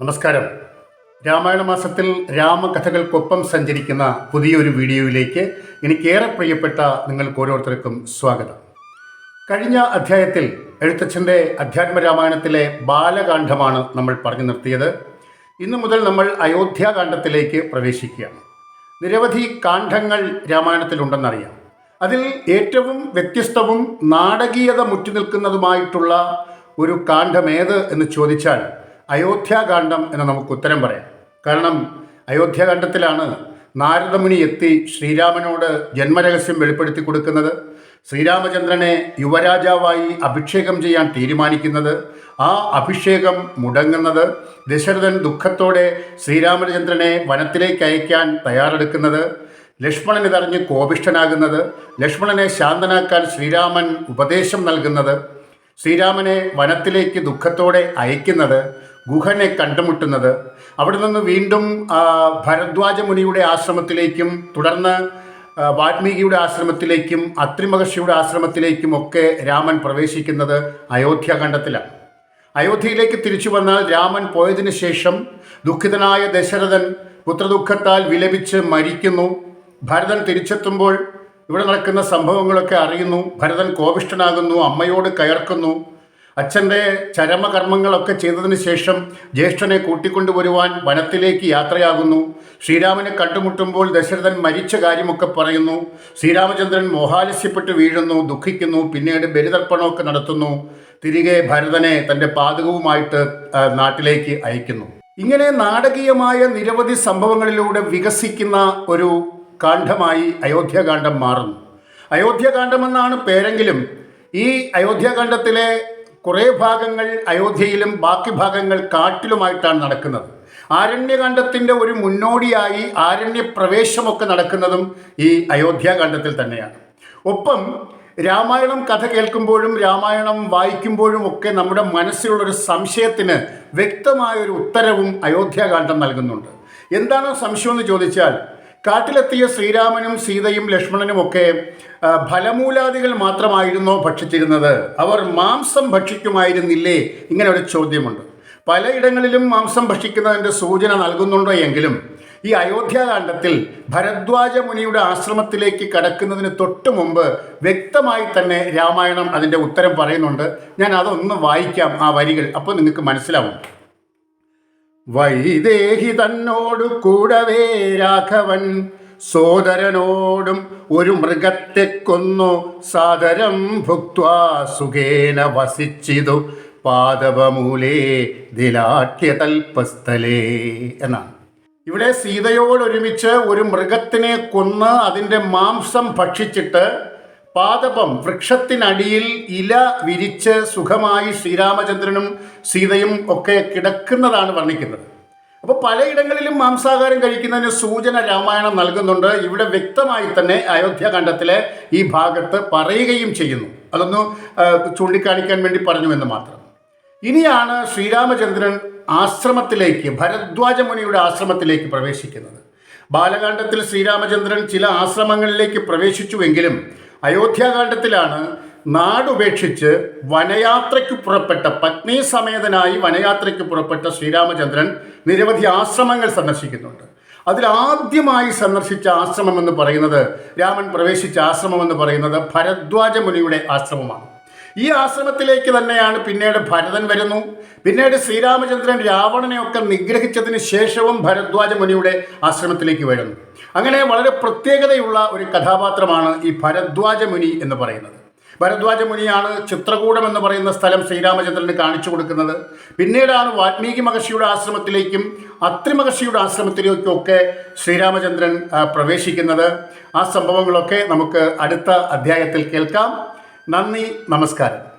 നമസ്കാരം. രാമായണ മാസത്തിൽ രാമകഥകൾക്കൊപ്പം സഞ്ചരിക്കുന്ന പുതിയൊരു വീഡിയോയിലേക്ക് എനിക്കേറെ പ്രിയപ്പെട്ട നിങ്ങൾക്ക് ഓരോരുത്തർക്കും സ്വാഗതം. കഴിഞ്ഞ അധ്യായത്തിൽ എഴുത്തച്ഛന്റെ അധ്യാത്മ രാമായണത്തിലെ ബാലകാന്ഡമാണ് നമ്മൾ പറഞ്ഞു നിർത്തിയത്. ഇന്നു മുതൽ നമ്മൾ അയോധ്യാകാന്ഡത്തിലേക്ക് പ്രവേശിക്കുകയാണ്. നിരവധി കാന്ഡങ്ങൾ രാമായണത്തിലുണ്ടെന്നറിയാം. അതിൽ ഏറ്റവും വ്യത്യസ്തവും നാടകീയത മുറ്റി നിൽക്കുന്നതുമായിട്ടുള്ള ഒരു കാന്ഡമേത് എന്ന് ചോദിച്ചാൽ അയോധ്യാകാന്ഡം എന്ന് നമുക്ക് ഉത്തരം പറയാം. കാരണം അയോധ്യാകാന്ഡത്തിലാണ് നാരദമുനി എത്തി ശ്രീരാമനോട് ജന്മരഹസ്യം വെളിപ്പെടുത്തി കൊടുക്കുന്നത്. ശ്രീരാമചന്ദ്രനെ യുവരാജാവായി അഭിഷേകം ചെയ്യാൻ തീരുമാനിക്കുന്നത്. ആ അഭിഷേകം മുടങ്ങുന്നത് ദശരഥൻ ദുഃഖത്തോടെ ശ്രീരാമചന്ദ്രനെ വനത്തിലേക്ക് അയക്കാൻ തയ്യാറെടുക്കുന്നത്. ലക്ഷ്മണൻ ഇതറിഞ്ഞ് കോപിഷ്ഠനാകുന്നത്. ലക്ഷ്മണനെ ശാന്തനാക്കാൻ ശ്രീരാമൻ ഉപദേശം നൽകുന്നത്. ശ്രീരാമനെ വനത്തിലേക്ക് ദുഃഖത്തോടെ അയക്കുന്നത് ഗുഹനെ കണ്ടുമുട്ടുന്നത് അവിടെ നിന്ന് വീണ്ടും ഭരദ്വാജ മുനിയുടെ ആശ്രമത്തിലേക്കും തുടർന്ന് വാൽമീകിയുടെ ആശ്രമത്തിലേക്കും അത്രിമഹർഷിയുടെ ആശ്രമത്തിലേക്കും ഒക്കെ രാമൻ പ്രവേശിക്കുന്നത് അയോധ്യാഖണ്ഡത്തിലാണ് അയോധ്യയിലേക്ക് തിരിച്ചു വന്നാൽ രാമൻ പോയതിനു ശേഷം ദുഃഖിതനായ ദശരഥൻ പുത്രദുഃഖത്താൽ വിലപിച്ച് മരിക്കുന്നു. ഭരതൻ തിരിച്ചെത്തുമ്പോൾ ഇവിടെ നടക്കുന്ന സംഭവങ്ങളൊക്കെ അറിയുന്നു. ഭരതൻ കോപിഷ്ഠനാകുന്നു അമ്മയോട് കയർക്കുന്നു. അച്ഛന്റെ ചരമകർമ്മങ്ങളൊക്കെ ചെയ്തതിന് ശേഷം ജ്യേഷ്ഠനെ കൂട്ടിക്കൊണ്ടുവരുവാൻ വനത്തിലേക്ക് യാത്രയാകുന്നു. ശ്രീരാമനെ കണ്ടുമുട്ടുമ്പോൾ ദശരഥൻ മരിച്ച കാര്യമൊക്കെ പറയുന്നു. ശ്രീരാമചന്ദ്രൻ മോഹാലസ്യപ്പെട്ട് വീഴുന്നു ദുഃഖിക്കുന്നു പിന്നീട് ബലിതർപ്പണമൊക്കെ നടത്തുന്നു. തിരികെ ഭരതനെ തന്റെ പാതകവുമായിട്ട് നാട്ടിലേക്ക് അയക്കുന്നു. ഇങ്ങനെ നാടകീയമായ നിരവധി സംഭവങ്ങളിലൂടെ വികസിക്കുന്ന ഒരു കാണ്ഡമായി അയോധ്യകാന്ഡം മാറുന്നു. അയോധ്യകാന്ഡമെന്നാണ് പേരെങ്കിലും ഈ അയോധ്യകാന്ഡത്തിലെ കുറേ ഭാഗങ്ങൾ അയോധ്യയിലും ബാക്കി ഭാഗങ്ങൾ കാട്ടിലുമായിട്ടാണ് നടക്കുന്നത്. ആരണ്യകാന്ഡത്തിന്റെ ഒരു മുന്നോടിയായി ആരണ്യപ്രവേശമൊക്കെ നടക്കുന്നതും ഈ അയോധ്യാകാന്ഡത്തിൽ തന്നെയാണ്. ഒപ്പം രാമായണം കഥ കേൾക്കുമ്പോഴും രാമായണം വായിക്കുമ്പോഴും ഒക്കെ നമ്മുടെ മനസ്സിലുള്ളൊരു സംശയത്തിന് വ്യക്തമായൊരു ഉത്തരവും അയോധ്യാകാന്ഡം നൽകുന്നുണ്ട്. എന്താണ് സംശയം എന്ന് ചോദിച്ചാൽ കാട്ടിലെത്തിയ ശ്രീരാമനും സീതയും ലക്ഷ്മണനും ഒക്കെ ആ, ഫലമൂലാദികൾ മാത്രമായിരുന്നോ ഭക്ഷിച്ചിരുന്നത്? അവർ മാംസം ഭക്ഷിക്കുമായിരുന്നില്ലേ? ഇങ്ങനെ ഒരു ചോദ്യമുണ്ട്. പലയിടങ്ങളിലും മാംസം ഭക്ഷിക്കുന്നതിന്റെ സൂചന നൽകുന്നുണ്ടോ എങ്കിലും ഈ അയോധ്യാകാന്ഡത്തിൽ ഭരദ്വാജ മുനിയുടെ ആശ്രമത്തിലേക്ക് കടക്കുന്നതിന് തൊട്ട് മുമ്പ് വ്യക്തമായി തന്നെ രാമായണം അതിന്റെ ഉത്തരം പറയുന്നുണ്ട്. ഞാൻ അതൊന്ന് വായിക്കാം ആ വരികൾ. അപ്പോൾ നിങ്ങൾക്ക് മനസ്സിലാവും. വൈദേഹി തന്നോടു കൂടവേ രാഘവൻ. സോദരനോടും ഒരു മൃഗത്തെ കൊന്നു. സാദരം ഭുക്വാ സുഖേന വസിച്ചിതു. പാദവമൂലേ തൽപസ്ഥലേ എന്നാണ്. ഇവിടെ സീതയോടൊരുമിച്ച് ഒരു മൃഗത്തിനെ കൊന്ന് അതിന്റെ മാംസം ഭക്ഷിച്ചിട്ട് പാദപം വൃക്ഷത്തിനടിയിൽ ഇല വിരിച്ച് സുഖമായി ശ്രീരാമചന്ദ്രനും സീതയും ഒക്കെ കിടക്കുന്നതാണ് വർണിക്കുന്നത്. അപ്പോൾ പലയിടങ്ങളിലും മാംസാഹാരം കഴിക്കുന്നതിന് സൂചന രാമായണം നൽകുന്നുണ്ട്. ഇവിടെ വ്യക്തമായി തന്നെ അയോധ്യാകാന്ഡത്തിലെ ഈ ഭാഗത്ത് പറയുകയും ചെയ്യുന്നു. അതൊന്ന് ചൂണ്ടിക്കാണിക്കാൻ വേണ്ടി പറഞ്ഞു എന്ന് മാത്രം. ഇനിയാണ് ശ്രീരാമചന്ദ്രൻ ആശ്രമത്തിലേക്ക് ഭരദ്വാജ മുനിയുടെ ആശ്രമത്തിലേക്ക് പ്രവേശിക്കുന്നത്. ബാലകാന്ഡത്തിൽ ശ്രീരാമചന്ദ്രൻ ചില ആശ്രമങ്ങളിലേക്ക് പ്രവേശിച്ചുവെങ്കിലും അയോധ്യാകാന്ഡത്തിലാണ് നാടുപേക്ഷിച്ച് വനയാത്രയ്ക്ക് പുറപ്പെട്ട പത്നി സമേതനായി വനയാത്രയ്ക്ക് പുറപ്പെട്ട ശ്രീരാമചന്ദ്രൻ നിരവധി ആശ്രമങ്ങൾ സന്ദർശിക്കുന്നുണ്ട്. അതിൽ ആദ്യമായി സന്ദർശിച്ച ആശ്രമം എന്ന് പറയുന്നത് രാമൻ പ്രവേശിച്ച ആശ്രമം എന്ന് പറയുന്നത് ഭരദ്വാജ മുനിയുടെ ആശ്രമമാണ്. ഈ ആശ്രമത്തിലേക്ക് തന്നെയാണ് പിന്നീട് ഭരതൻ വരുന്നു. പിന്നീട് ശ്രീരാമചന്ദ്രൻ രാവണനെയൊക്കെ നിഗ്രഹിച്ചതിന് ശേഷവും ഭരദ്വാജ മുനിയുടെ ആശ്രമത്തിലേക്ക് വരുന്നു. അങ്ങനെ വളരെ പ്രത്യേകതയുള്ള ഒരു കഥാപാത്രമാണ് ഈ ഭരദ്വാജ മുനി എന്ന് പറയുന്നത്. ഭരദ്വാജ മുനിയാണ് ചിത്രകൂടം എന്ന് പറയുന്ന സ്ഥലം ശ്രീരാമചന്ദ്രന് കാണിച്ചു കൊടുക്കുന്നത്. പിന്നീടാണ് വാൽമീകി മഹർഷിയുടെ ആശ്രമത്തിലേക്കും അത്രി മഹർഷിയുടെ ആശ്രമത്തിലേക്കും ഒക്കെ ശ്രീരാമചന്ദ്രൻ പ്രവേശിക്കുന്നത്. ആ സംഭവങ്ങളൊക്കെ നമുക്ക് അടുത്ത അധ്യായത്തിൽ കേൾക്കാം. നന്ദി നമസ്കാരം.